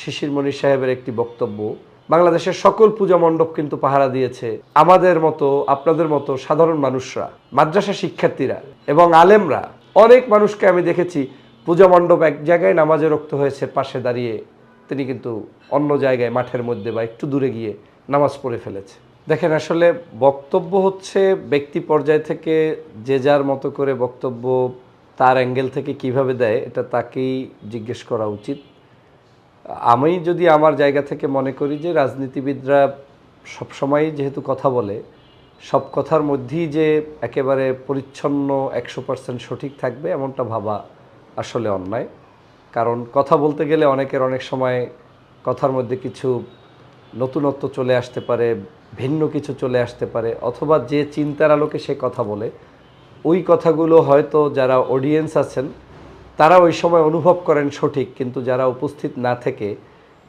শিশির মণি সাহেবের একটি বক্তব্য, বাংলাদেশের সকল পূজা মণ্ডপ কিন্তু পাহারা দিয়েছে আমাদের মতো, আপনাদের মতো সাধারণ মানুষরা, মাদ্রাসা শিক্ষার্থীরা এবং আলেমরা। অনেক মানুষকে আমি দেখেছি পূজা মণ্ডপ এক জায়গায় নামাজে রক্ত হয়েছে, পাশে দাঁড়িয়ে তিনি কিন্তু অন্য জায়গায় মাঠের মধ্যে বা একটু দূরে গিয়ে নামাজ পড়ে ফেলেছে। দেখেন, আসলে বক্তব্য হচ্ছে ব্যক্তি পর্যায় থেকে যে যার মতো করে বক্তব্য তার অ্যাঙ্গেল থেকে কীভাবে দেয়, এটা তাকেই জিজ্ঞেস করা উচিত। আমি যদি আমার জায়গা থেকে মনে করি যে রাজনীতিবিদরা সবসময় যেহেতু কথা বলে, সব কথার মধ্যেই যে একেবারে পরিচ্ছন্ন একশো পার্সেন্ট সঠিক থাকবে এমনটা ভাবা আসলে অন্যায়। কারণ কথা বলতে গেলে অনেকের অনেক সময় কথার মধ্যে কিছু নতুনত্ব চলে আসতে পারে, ভিন্ন কিছু চলে আসতে পারে, অথবা যে চিন্তার আলোকে সে কথা বলে, ওই কথাগুলো হয়তো যারা অডিয়েন্স আছেন তারা ওই সময় অনুভব করেন সঠিক, কিন্তু যারা উপস্থিত না থেকে,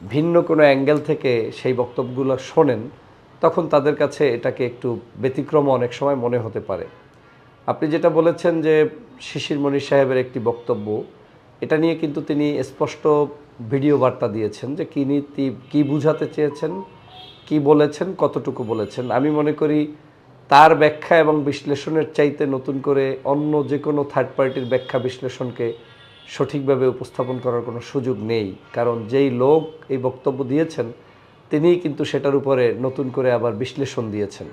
ভিন্ন কোনো অ্যাঙ্গেল থেকে সেই বক্তব্যগুলো শোনেন, তখন তাদের কাছে এটাকে একটু ব্যতিক্রম অনেক সময় মনে হতে পারে। আপনি যেটা বলেছেন যে শিশির মণি সাহেবের একটি বক্তব্য, এটা নিয়ে কিন্তু তিনি স্পষ্ট ভিডিও বার্তা দিয়েছেন যে কী নীতি, কী বুঝাতে চেয়েছেন, কি বলেছেন, কতটুকু বলেছেন। আমি মনে করি তার ব্যাখ্যা এবং বিশ্লেষণের চাইতে নতুন করে অন্য যে কোনো থার্ড পার্টির ব্যাখ্যা বিশ্লেষণকে সঠিকভাবে উপস্থাপন করার কোনো সুযোগ নেই। কারণ যেই লোক এই বক্তব্য দিয়েছেন তিনিই কিন্তু সেটার উপরে নতুন করে আবার বিশ্লেষণ দিয়েছেন।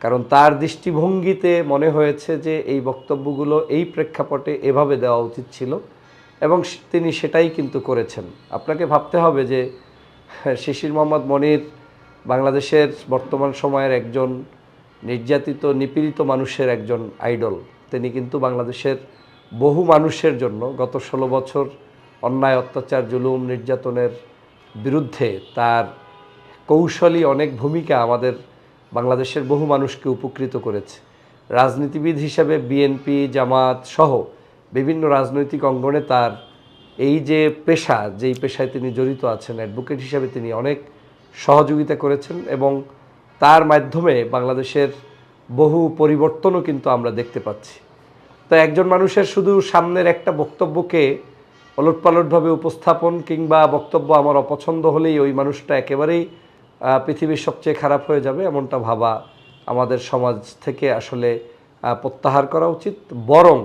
কারণ তার দৃষ্টিভঙ্গিতে মনে হয়েছে যে এই বক্তব্যগুলো এই প্রেক্ষাপটে এভাবে দেওয়া উচিত ছিল এবং তিনি সেটাই কিন্তু করেছেন। আপনাকে ভাবতে হবে যে হ্যাঁ, শিশির মোহাম্মদ মনির বাংলাদেশের বর্তমান সময়ের একজন নির্যাতিত নিপীড়িত মানুষের একজন আইডল। তিনি কিন্তু বাংলাদেশের বহু মানুষের জন্য গত ষোলো বছর অন্যায়, অত্যাচার, জুলুম, নির্যাতনের বিরুদ্ধে তার কৌশলী অনেক ভূমিকা আমাদের বাংলাদেশের বহু মানুষকে উপকৃত করেছে। রাজনীতিবিদ হিসেবে বিএনপি, জামাত সহ বিভিন্ন রাজনৈতিক অঙ্গনে তার এই যে পেশা, যেই পেশায় তিনি জড়িত আছেন, অ্যাডভোকেট হিসাবে তিনি অনেক সহযোগিতা করেছেন এবং তার মাধ্যমে বাংলাদেশের বহু পরিবর্তনও কিন্তু আমরা দেখতে পাচ্ছি। তো একজন মানুষের শুধু সামনের একটা বক্তব্যকে ওলটপালটভাবে উপস্থাপন কিংবা বক্তব্য আমার অপছন্দ হলেই ওই মানুষটা একেবারেই পৃথিবীর সবচেয়ে খারাপ হয়ে যাবে এমনটা ভাবা আমাদের সমাজ থেকে আসলে প্রত্যাহার করা উচিত। বরং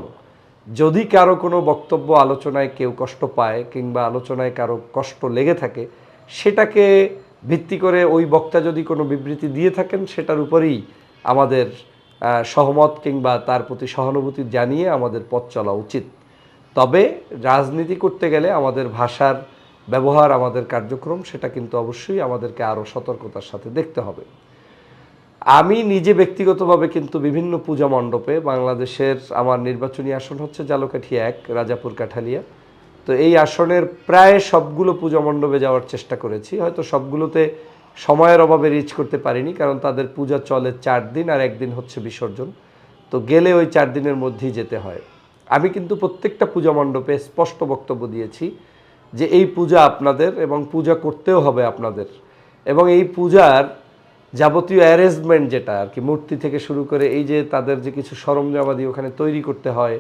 যদি কারও কোনো বক্তব্য আলোচনায় কেউ কষ্ট পায় কিংবা আলোচনায় কারও কষ্ট লেগে থাকে, সেটাকে ভিত্তি করে ওই বক্তা যদি কোনো বিবৃতি দিয়ে থাকেন, সেটার উপরেই আমাদের সহমত কিংবা তার প্রতি সহানুভূতি জানিয়ে আমাদের পথ চলা উচিত। তবে রাজনীতি করতে গেলে আমাদের ভাষার ব্যবহার, আমাদের কার্যক্রম, সেটা কিন্তু অবশ্যই আমাদেরকে আরও সতর্কতার সাথে দেখতে হবে। আমি নিজে ব্যক্তিগতভাবে কিন্তু বিভিন্ন পূজা মণ্ডপে, বাংলাদেশের আমার নির্বাচনী আসন হচ্ছে জালকাঠি এক, রাজাপুর কাঠালিয়া। তো এই আসনের প্রায় সবগুলো পূজা মণ্ডপে যাওয়ার চেষ্টা করেছি। হয়তো সবগুলোতে সময়ের অভাবে রিচ করতে পারিনি, কারণ তাদের পূজা চলে চার দিন আর একদিন হচ্ছে বিসর্জন। তো গেলে ওই চার দিনের মধ্যেই যেতে হয়। আমি কিন্তু প্রত্যেকটা পূজা মণ্ডপে স্পষ্ট বক্তব্য দিয়েছি যে এই পূজা আপনাদের এবং পূজা করতেও হবে আপনাদের। এবং এই পূজার যাবতীয় অ্যারেঞ্জমেন্ট যেটা আর কি, মূর্তি থেকে শুরু করে এই যে তাদের যে কিছু সরঞ্জামাদি ওখানে তৈরি করতে হয়,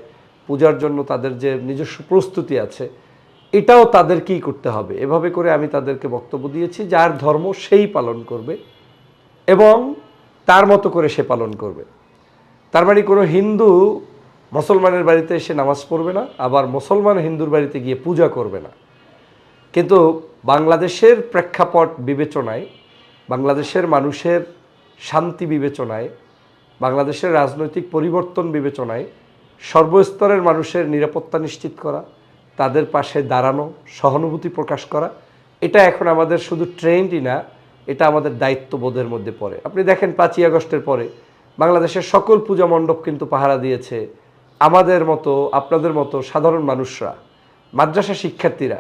পূজার জন্য তাদের যে নিজস্ব প্রস্তুতি আছে এটাও তাদেরকেই করতে হবে। এভাবে করে আমি তাদেরকে বক্তব্য দিয়েছি, যার ধর্ম সেই পালন করবে এবং তার মতো করে সে পালন করবে। তার মানে কোনো হিন্দু মুসলমানের বাড়িতে এসে নামাজ পড়বে না, আবার মুসলমান হিন্দুর বাড়িতে গিয়ে পূজা করবে না। কিন্তু বাংলাদেশের প্রেক্ষাপট বিবেচনায়, বাংলাদেশের মানুষের শান্তি বিবেচনায়, বাংলাদেশের রাজনৈতিক পরিবর্তন বিবেচনায় সর্বস্তরের মানুষের নিরাপত্তা নিশ্চিত করা তাদের পাশে দাঁড়ানো, সহানুভূতি প্রকাশ করা। এটা এখন আমাদের শুধু ট্রেন্ডই না, এটা আমাদের দায়িত্ববোধের মধ্যে পড়ে। আপনি দেখেন পাঁচই আগস্টের পরে বাংলাদেশের সকল পূজা মণ্ডপ কিন্তু পাহারা দিয়েছে। আমাদের মতো, আপনাদের মতো সাধারণ মানুষরা, মাদ্রাসা শিক্ষার্থীরা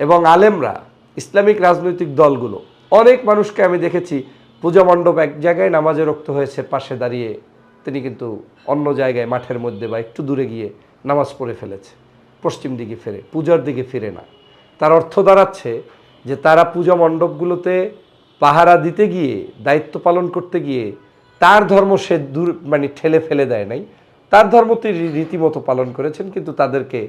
এবং আলেমরা, ইসলামিক রাজনৈতিক দলগুলো। অনেক মানুষকে আমি দেখেছি পূজা মণ্ডপ এক জায়গায় নামাজে রক্ত হয়েছে, পাশে দাঁড়িয়ে। তিনি কিন্তু অন্য জায়গায়, মাঠের মধ্যে বা একটু দূরে গিয়ে নামাজ পড়ে ফেলেছে। পশ্চিম দিকে ফেরে, পূজার দিকে ফিরে না। তার অর্থ দাঁড়াচ্ছে যে তারা পূজা মণ্ডপগুলোতে পাহারা দিতে গিয়ে, দায়িত্ব পালন করতে গিয়ে তার ধর্ম সে দূর মানে ঠেলে ফেলে দেয় নাই। তার ধর্ম তিনি রীতিমতো পালন করেছেন, কিন্তু তাদেরকে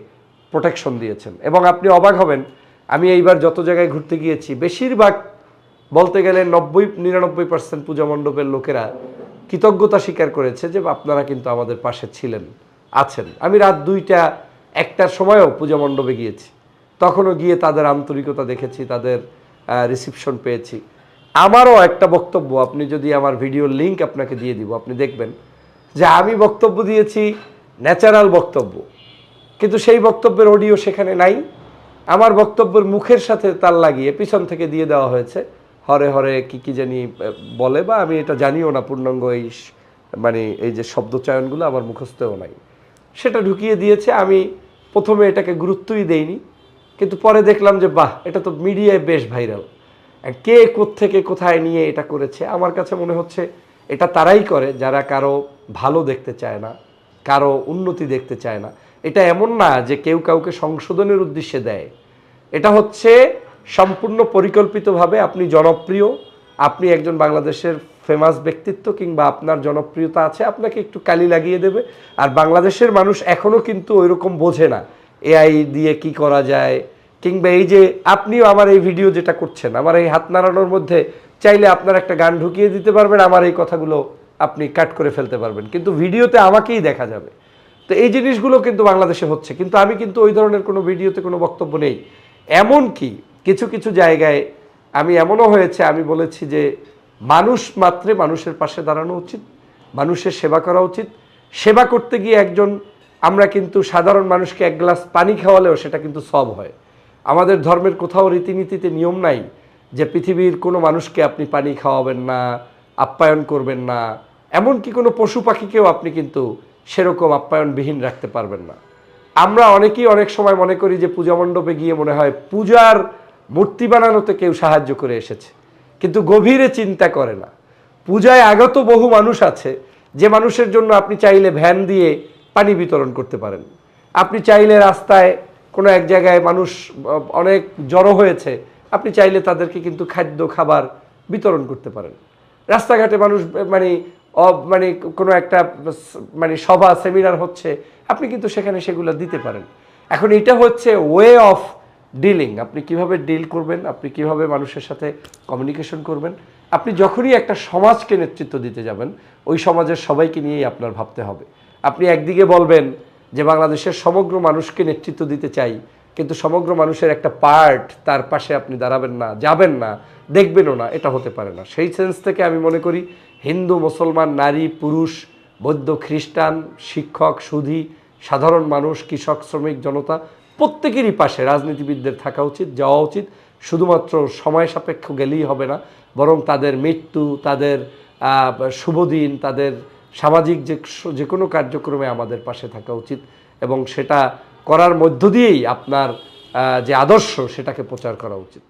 প্রোটেকশন দিয়েছেন। এবং আপনি অবাক হবেন, আমি এইবার যত জায়গায় ঘুরতে গিয়েছি, বেশিরভাগ বলতে গেলে নব্বই, নিরানব্বই পার্সেন্ট পূজা মণ্ডপের লোকেরা কৃতজ্ঞতা স্বীকার করেছে যে আপনারা কিন্তু আমাদের পাশে ছিলেন, আছেন। আমি রাত দুইটা একটার সময়ও পূজা মণ্ডপে গিয়েছি। তখনও গিয়ে তাদের আন্তরিকতা দেখেছি, তাদের রিসিপশন পেয়েছি। আমারও একটা বক্তব্য, আপনি যদি আমার ভিডিওর লিংক আপনাকে দিয়ে দিব, আপনি দেখবেন যে আমি বক্তব্য দিয়েছি ন্যাচারাল বক্তব্য। কিন্তু সেই বক্তব্যের অডিও সেখানে নাই। আমার বক্তব্যের মুখের সাথে তাল লাগিয়ে পিছন থেকে দিয়ে দেওয়া হয়েছে, হরে হরে কি কি জানি বলে বা আমি এটা জানিও না, পূর্ণাঙ্গ এই মানে এই যে শব্দচয়নগুলো আমার মুখস্থও নাই। সেটা ঢুকিয়ে দিয়েছে, আমি প্রথমে এটাকে গুরুত্বই দেইনি, কিন্তু পরে দেখলাম যে, বাহ, এটা তো মিডিয়ায় বেশ ভাইরাল। কে থেকে কোথায় নিয়ে এটা করেছে? আমার কাছে মনে হচ্ছে এটা তারাই করে যারা কারও ভালো দেখতে চায় না, কারও উন্নতি দেখতে চায় না। এটা এমন না যে কেউ কাউকে সংশোধনের উদ্দেশ্যে দেয়। এটা হচ্ছে সম্পূর্ণ পরিকল্পিতভাবে আপনি জনপ্রিয়, আপনি একজন বাংলাদেশের ফেমাস ব্যক্তিত্ব কিংবা আপনার জনপ্রিয়তা আছে, আপনাকে একটু কালি লাগিয়ে দেবে। আর বাংলাদেশের মানুষ এখনও কিন্তু ওইরকম বোঝে না, এআই দিয়ে কি করা যায়, কিংবা এই যে আপনিও আমার এই ভিডিও যেটা করছেন, আমার এই হাত নাড়ানোর মধ্যে চাইলে আপনার একটা গান ঢুকিয়ে দিতে পারবেন, আমার এই কথাগুলো আপনি কাট করে ফেলতে পারবেন। কিন্তু ভিডিওতে আমাকেই দেখা যাবে। তো এই জিনিসগুলো কিন্তু বাংলাদেশে হচ্ছে। কিন্তু আমি কিন্তু ওই ধরনের কোনো ভিডিওতে কোনো বক্তব্য নেই। এমন কি কিছু কিছু জায়গায় আমি এমনও হয়েছে, আমি বলেছি যে মানুষ মাত্রে মানুষের পাশে দাঁড়ানো উচিত, মানুষের সেবা করা উচিত। সেবা করতে গিয়ে একজন, আমরা কিন্তু সাধারণ মানুষকে এক গ্লাস পানি খাওয়ালেও সেটা কিন্তু সব হয়। আমাদের ধর্মের কোথাও রীতিনীতিতে নিয়ম নাই যে পৃথিবীর কোনো মানুষকে আপনি পানি খাওয়াবেন না, আপ্যায়ন করবেন না। এমনকি কোনো পশু পাখিকেও আপনি কিন্তু সেরকম আপ্যায়নবিহীন রাখতে পারবেন না। আমরা অনেকেই অনেক সময় মনে করি যে পূজা মণ্ডপে গিয়ে মনে হয় পূজার মূর্তি বানানোতে কেউ সাহায্য করে এসেছে। কিন্তু গভীরে চিন্তা করে না। পূজায় আগত বহু মানুষ আছে, যে মানুষের জন্য আপনি চাইলে ভ্যান দিয়ে পানি বিতরণ করতে পারেন। আপনি চাইলে রাস্তায় কোনো এক জায়গায় মানুষ, অনেক জড়ো হয়েছে, আপনি চাইলে তাদেরকে কিন্তু খাদ্য, খাবার বিতরণ করতে পারেন। রাস্তাঘাটে মানুষ মানে মানে কোনো একটা মানে সভা, সেমিনার হচ্ছে, আপনি কিন্তু সেখানে সেগুলো দিতে পারেন। এখন এটা হচ্ছে ওয়ে অফ ডিলিং আপনি কীভাবে ডিল করবেন, আপনি কীভাবে মানুষের সাথে কমিউনিকেশন করবেন, আপনি যখনই একটা সমাজকে নেতৃত্ব দিতে যাবেন, ওই সমাজের সবাইকে নিয়েই আপনার ভাবতে হবে। আপনি একদিকে বলবেন যে বাংলাদেশের সমগ্র মানুষকে নেতৃত্ব দিতে চাই, কিন্তু সমগ্র মানুষের একটা পার্ট তার পাশে আপনি দাঁড়াবেন না, যাবেন না, দেখবেনও না, এটা হতে পারে না। সেই সেন্স থেকে আমি মনে করি হিন্দু, মুসলমান, নারী, পুরুষ, বৌদ্ধ, খ্রিস্টান, শিক্ষক, সুধী, সাধারণ মানুষ, কৃষক, শ্রমিক, জনতা প্রত্যেকেরই পাশে রাজনীতিবিদদের থাকা উচিত, যাওয়া উচিত। শুধুমাত্র সময় সাপেক্ষ গেলেই হবে না, বরং তাদের মৃত্যু, তাদের শুভদিন তাদের সামাজিক যে যে কোনো কার্যক্রমে আমাদের পাশে থাকা উচিত এবং সেটা করার মধ্য দিয়েই আপনার যে আদর্শ, সেটাকে প্রচার করা উচিত।